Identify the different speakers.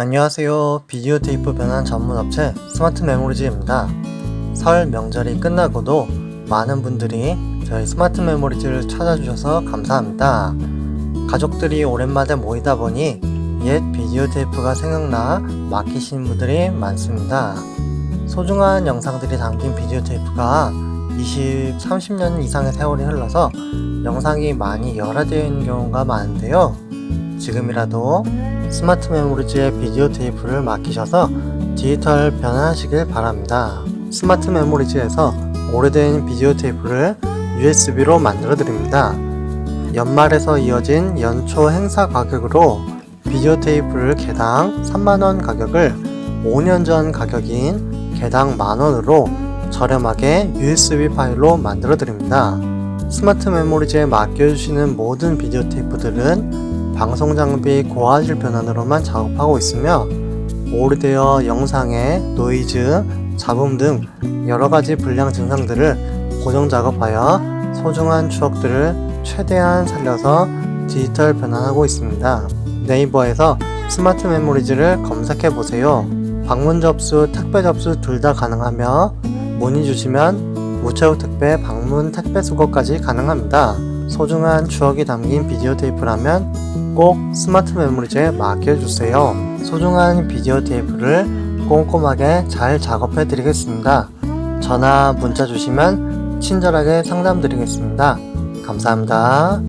Speaker 1: 안녕하세요. 비디오 테이프 변환 전문 업체 스마트 메모리즈입니다. 설 명절이 끝나고도 많은 분들이 저희 스마트 메모리즈를 찾아주셔서 감사합니다. 가족들이 오랜만에 모이다 보니 옛 비디오 테이프가 생각나 맡기신 분들이 많습니다. 소중한 영상들이 담긴 비디오 테이프가 20, 30년 이상의 세월이 흘러서 영상이 많이 열화되어 있는 경우가 많은데요. 지금이라도 스마트 메모리즈의 비디오 테이프를 맡기셔서 디지털 변환하시길 바랍니다. 스마트 메모리즈에서 오래된 비디오 테이프를 USB로 만들어 드립니다. 연말에서 이어진 연초 행사 가격으로 비디오 테이프를 개당 3만원 가격을 5년 전 가격인 개당 만원으로 저렴하게 USB 파일로 만들어 드립니다. 스마트 메모리즈에 맡겨주시는 모든 비디오 테이프들은 방송 장비 고화질 변환으로만 작업하고 있으며 오래되어 영상의 노이즈, 잡음 등 여러 가지 불량 증상들을 고정 작업하여 소중한 추억들을 최대한 살려서 디지털 변환하고 있습니다. 네이버에서 스마트 메모리즈를 검색해 보세요. 방문 접수, 택배 접수 둘 다 가능하며 문의 주시면 무차후 택배, 방문 택배 수거까지 가능합니다. 소중한 추억이 담긴 비디오 테이프라면 꼭 스마트 메모리즈에 맡겨주세요. 소중한 비디오 테이프를 꼼꼼하게 잘 작업해 드리겠습니다. 전화, 문자 주시면 친절하게 상담 드리겠습니다. 감사합니다.